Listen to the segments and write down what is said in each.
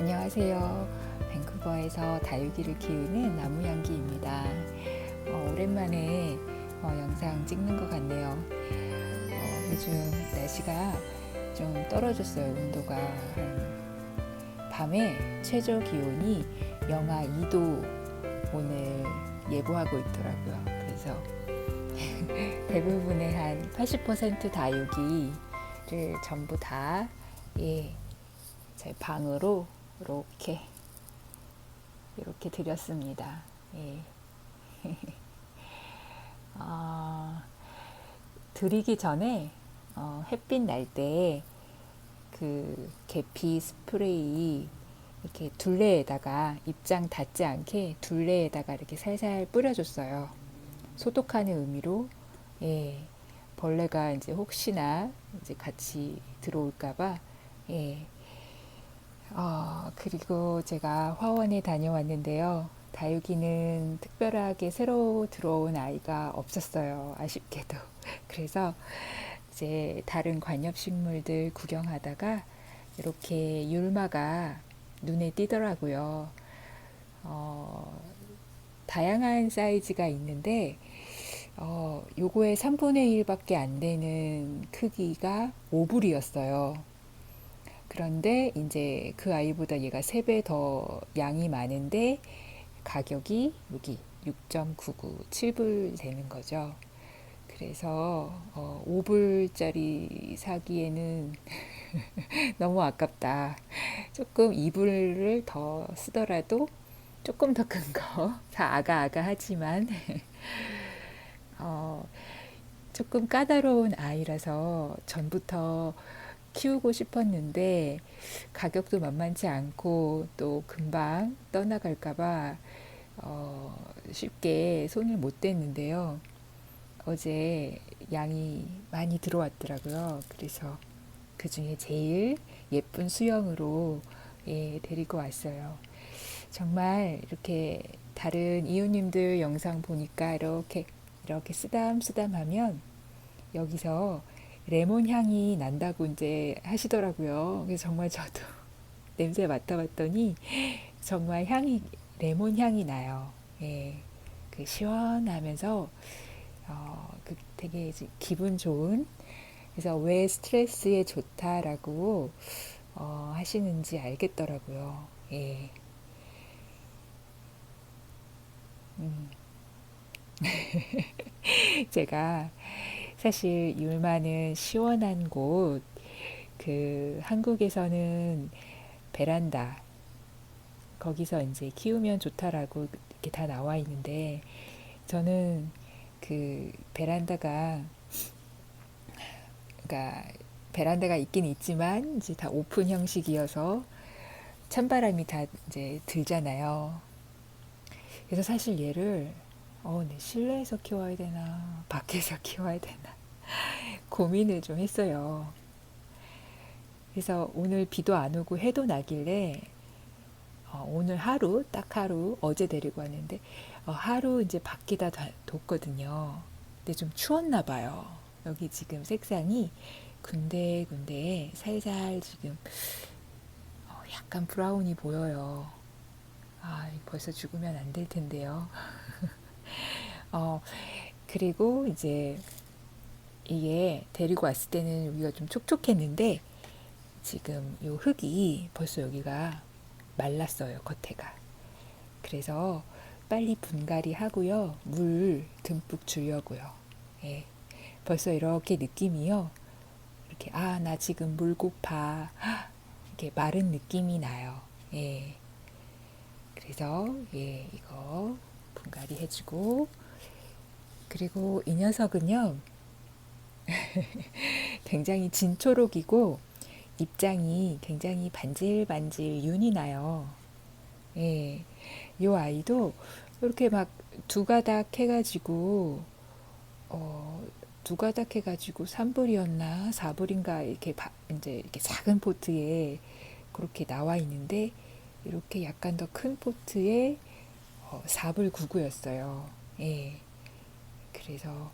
안녕하세요. 밴쿠버에서 다육이를 키우는 나무향기입니다. 어, 오랜만에 어, 영상 찍는 것 같네요. 어, 요즘 날씨가 좀 떨어졌어요. 온도가 한 밤에 최저 기온이 영하 2도 오늘 예보하고 있더라고요. 그래서 대부분의 한 80% 다육이를 전부 다 예, 제 방으로 이렇게 이렇게 드렸습니다. 예. 아, 드리기 전에 어, 햇빛 날 때 그 계피 스프레이 이렇게 둘레에다가 입장 닿지 않게 둘레에다가 이렇게 살살 뿌려줬어요. 소독하는 의미로 예, 벌레가 이제 혹시나 이제 같이 들어올까봐 예. 어, 그리고 제가 화원에 다녀왔는데요. 다육이는 특별하게 새로 들어온 아이가 없었어요. 아쉽게도. 그래서 이제 다른 관엽식물들 구경하다가 이렇게 율마가 눈에 띄더라고요. 어, 다양한 사이즈가 있는데, 어, 요거의 3분의 1밖에 안 되는 크기가 오불이었어요. 그런데 이제 그 아이보다 얘가 3배 더 양이 많은데 가격이 여기 6.99, 7불 되는 거죠. 그래서 어, 5불짜리 사기에는 너무 아깝다. 조금 2불을 더 쓰더라도 조금 더 큰 거, 다 아가아가 하지만 어, 조금 까다로운 아이라서 전부터 키우고 싶었는데 가격도 만만치 않고 또 금방 떠나갈까봐 어, 쉽게 손을 못 댔는데요. 어제 양이 많이 들어왔더라고요. 그래서 그 중에 제일 예쁜 수영으로 예, 데리고 왔어요. 정말 이렇게 다른 이웃님들 영상 보니까 이렇게 이렇게 쓰담쓰담하면 여기서 레몬 향이 난다고 이제 하시더라고요. 그래서 정말 저도 냄새 맡아봤더니 정말 향이 레몬 향이 나요. 예, 그 시원하면서 어, 그 되게 기분 좋은. 그래서 왜 스트레스에 좋다라고 어, 하시는지 알겠더라고요. 예. 음. 제가 사실 율마는 시원한 곳, 그 한국에서는 베란다, 거기서 이제 키우면 좋다라고 이렇게 다 나와 있는데, 저는 그 베란다가, 그러니까 베란다가 있긴 있지만, 이제 다 오픈 형식이어서 찬바람이 다 이제 들잖아요. 그래서 사실 얘를 어, 네, 실내에서 키워야 되나, 밖에서 키워야 되나, 고민을 좀 했어요. 그래서 오늘 비도 안 오고 해도 나길래, 어, 오늘 하루, 딱 하루, 어제 데리고 왔는데, 어, 하루 이제 밖에다 뒀거든요. 근데 좀 추웠나 봐요. 여기 지금 색상이 군데군데 살살 지금, 어, 약간 브라운이 보여요. 아, 벌써 죽으면 안 될 텐데요. 어, 그리고 이제 이게 데리고 왔을 때는 여기가 좀 촉촉했는데 지금 요 흙이 벌써 여기가 말랐어요, 겉에가. 그래서 빨리 분갈이 하고요. 물 듬뿍 주려고요. 예. 벌써 이렇게 느낌이요. 이렇게, 아, 나 지금 물 고파. 이렇게 마른 느낌이 나요. 예. 그래서, 예, 이거 분갈이 해주고, 그리고 이 녀석은요, 굉장히 진초록이고, 입장이 굉장히 반질반질 윤이 나요. 예. 요 아이도 이렇게 막 두 가닥 해가지고, 어, 두 가닥 해가지고 3불이었나 4불인가 이렇게 바, 이제 이렇게 작은 포트에 그렇게 나와 있는데, 이렇게 약간 더 큰 포트에 어, 4불 99였어요. 예. 그래서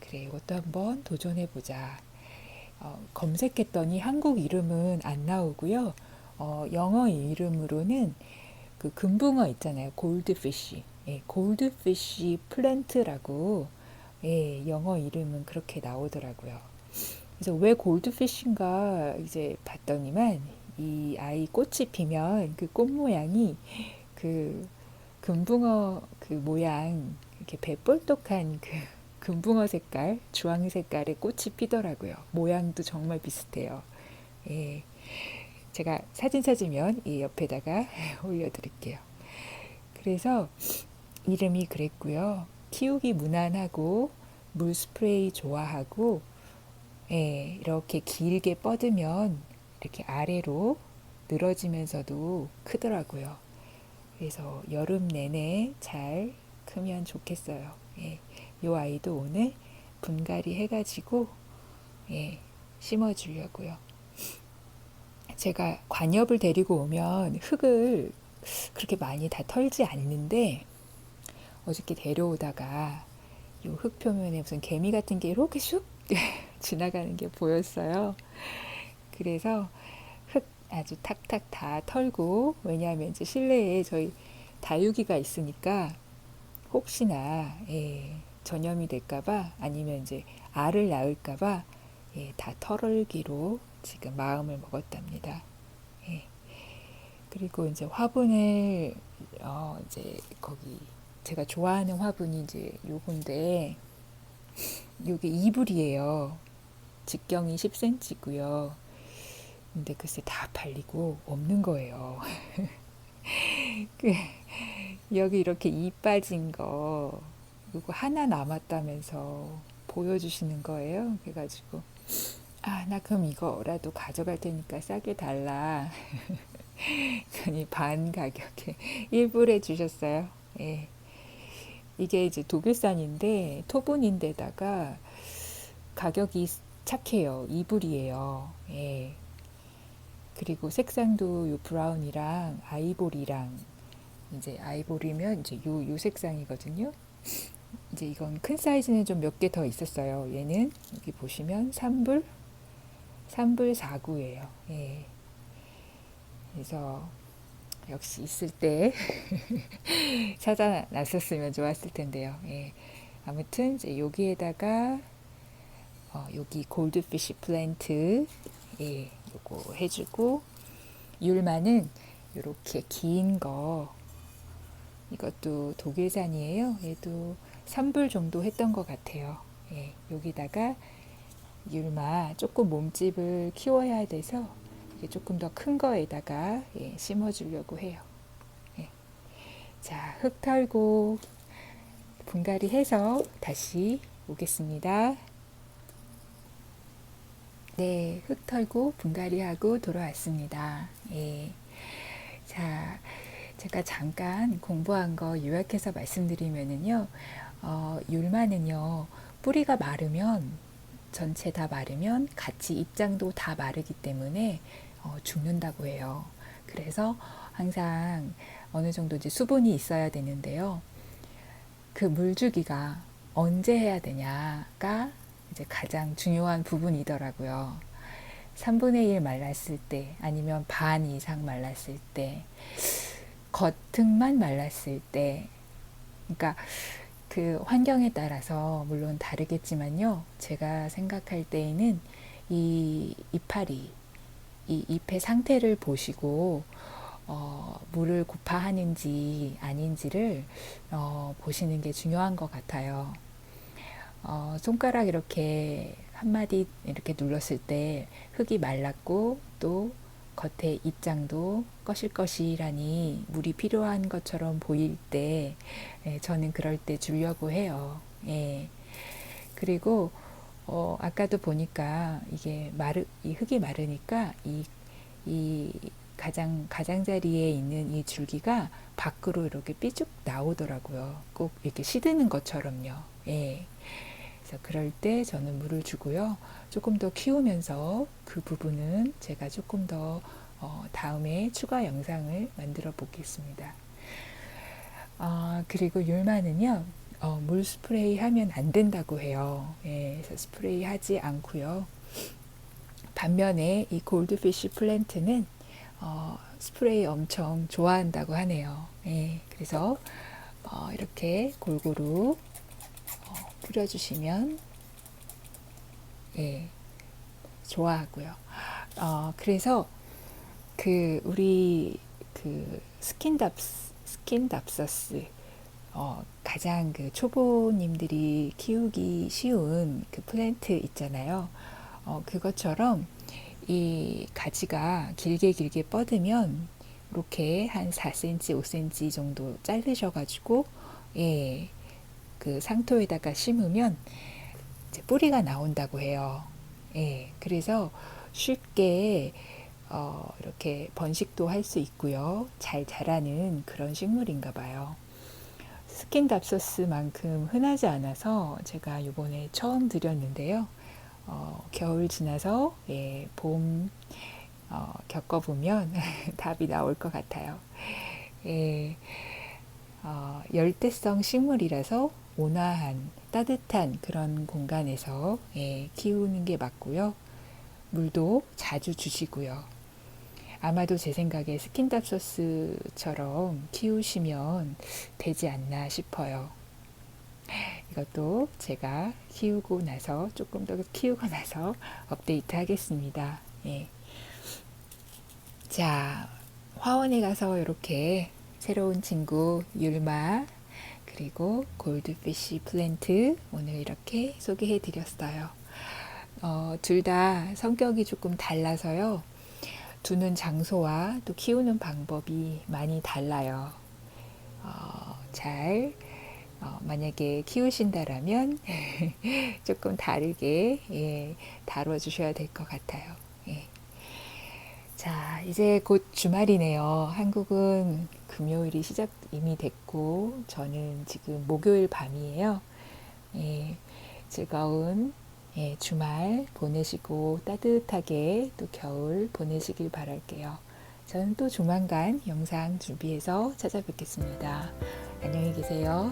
그래 이것도 한번 도전해 보자. 어, 검색했더니 한국 이름은 안 나오고요. 어, 영어 이름으로는 그 금붕어 있잖아요. 골드피쉬. 예, 골드피쉬 플랜트라고 예, 영어 이름은 그렇게 나오더라고요. 그래서 왜 골드피쉬인가 이제 봤더니만 이 아이 꽃이 피면 그 꽃 모양이 그 금붕어 그 모양 이렇게 배볼독한 그 금붕어 색깔, 주황 색깔의 꽃이 피더라고요. 모양도 정말 비슷해요. 예. 제가 사진 찾으면 이 옆에다가 올려드릴게요. 그래서 이름이 그랬고요. 키우기 무난하고 물 스프레이 좋아하고 예, 이렇게 길게 뻗으면 이렇게 아래로 늘어지면서도 크더라고요. 그래서 여름 내내 잘 크면 좋겠어요. 예, 요 아이도 오늘 분갈이 해가지고 예, 심어주려고요. 제가 관엽을 데리고 오면 흙을 그렇게 많이 다 털지 않는데 어저께 데려오다가 요 흙 표면에 무슨 개미 같은 게 이렇게 슉 지나가는 게 보였어요. 그래서 흙 아주 탁탁 다 털고 왜냐하면 이제 실내에 저희 다육이가 있으니까 혹시나 예, 전염이 될까봐 아니면 이제 알을 낳을까봐 예, 다 털기로 지금 마음을 먹었답니다. 예. 그리고 이제 화분을 어 이제 거기 제가 좋아하는 화분이 이제 요건데 요게 이불이에요. 직경이 10cm고요. 근데 글쎄 다 팔리고 없는 거예요. 그 여기 이렇게 이 빠진 거 이거 하나 남았다면서 보여주시는 거예요. 그래가지고 아, 나 그럼 이거라도 가져갈 테니까 싸게 달라. 그니 반 가격에 일불해 주셨어요. 예. 이게 이제 독일산인데 토분인데다가 가격이 착해요. 이불이에요. 예. 그리고 색상도 요 브라운이랑 아이보리랑 이제 아이보리면 이제 요, 요 색상이거든요. 이제 이건 큰 사이즈는 좀 몇 개 더 있었어요. 얘는 여기 보시면 3불, 3불 4구예요. 예. 그래서 역시 있을 때 찾아놨었으면 좋았을 텐데요. 예. 아무튼 이제 여기에다가 어, 여기 골드피쉬 플랜트 예, 요거 해주고 율마는 이렇게 긴 거 이것도 독일산이에요. 얘도 3불 정도 했던 것 같아요. 예, 여기다가 율마 조금 몸집을 키워야 돼서 조금 더 큰 거에다가 예, 심어주려고 해요. 예. 자, 흙 털고 분갈이 해서 다시 오겠습니다. 네, 흙 털고 분갈이 하고 돌아왔습니다. 예. 자, 제가 잠깐 공부한 거 요약해서 말씀드리면은요, 어, 율마는요, 뿌리가 마르면 전체 다 마르면 같이 입장도 다 마르기 때문에 어, 죽는다고 해요. 그래서 항상 어느 정도 이제 수분이 있어야 되는데요. 그 물주기가 언제 해야 되냐가 이제 가장 중요한 부분이더라고요. 3분의 1 말랐을 때 아니면 반 이상 말랐을 때 겉흙만 말랐을 때 그러니까 그 환경에 따라서 물론 다르겠지만요. 제가 생각할 때에는 이 이파리 이 잎의 상태를 보시고 어, 물을 고파하는지 아닌지를 어, 보시는 게 중요한 것 같아요. 어, 손가락 이렇게 한 마디 이렇게 눌렀을 때 흙이 말랐고 또 겉에 입장도 거실거실하니 물이 필요한 것처럼 보일 때 예, 저는 그럴 때 주려고 해요. 예. 그리고 어, 아까도 보니까 이게 마르, 이 흙이 마르니까 이, 이 가장, 가장자리에 있는 이 줄기가 밖으로 이렇게 삐쭉 나오더라고요. 꼭 이렇게 시드는 것처럼요. 예. 그래서 그럴 때 저는 물을 주고요. 조금 더 키우면서 그 부분은 제가 조금 더 어, 다음에 추가 영상을 만들어 보겠습니다. 어, 그리고 율마는요. 어, 물 스프레이 하면 안 된다고 해요. 예, 그래서 스프레이 하지 않고요. 반면에 이 골드피쉬 플랜트는 어, 스프레이 엄청 좋아한다고 하네요. 예, 그래서 어, 이렇게 골고루 어, 뿌려주시면 예, 좋아하고요. 어, 그래서 그 우리 그 스킨답스 스킨답서스 어, 가장 그 초보님들이 키우기 쉬운 그 플랜트 있잖아요. 어, 그것처럼 이 가지가 길게 길게 뻗으면 이렇게 한 4cm, 5cm 정도 자르셔가지고 예, 그 상토에다가 심으면 뿌리가 나온다고 해요. 예, 그래서 쉽게 어, 이렇게 번식도 할 수 있고요. 잘 자라는 그런 식물인가 봐요. 스킨답소스만큼 흔하지 않아서 제가 이번에 처음 드렸는데요. 어, 겨울 지나서 예, 봄 어, 겪어보면 답이 나올 것 같아요. 예, 어, 열대성 식물이라서 온화한 따뜻한 그런 공간에서 예, 키우는 게 맞고요. 물도 자주 주시고요. 아마도 제 생각에 스킨답소스처럼 키우시면 되지 않나 싶어요. 이것도 제가 키우고 나서 조금 더 키우고 나서 업데이트 하겠습니다. 예. 자, 화원에 가서 이렇게 새로운 친구 율마 그리고 골드피쉬 플랜트 오늘 이렇게 소개해 드렸어요. 어, 둘 다 성격이 조금 달라서요. 두는 장소와 또 키우는 방법이 많이 달라요. 어, 잘 어, 만약에 키우신다라면 조금 다르게 예, 다뤄주셔야 될 것 같아요. 예. 자, 이제 곧 주말이네요. 한국은 금요일이 시작 이미 됐고, 저는 지금 목요일 밤이에요. 예, 즐거운 예, 주말 보내시고 따뜻하게 또 겨울 보내시길 바랄게요. 저는 또 조만간 영상 준비해서 찾아뵙겠습니다. 안녕히 계세요.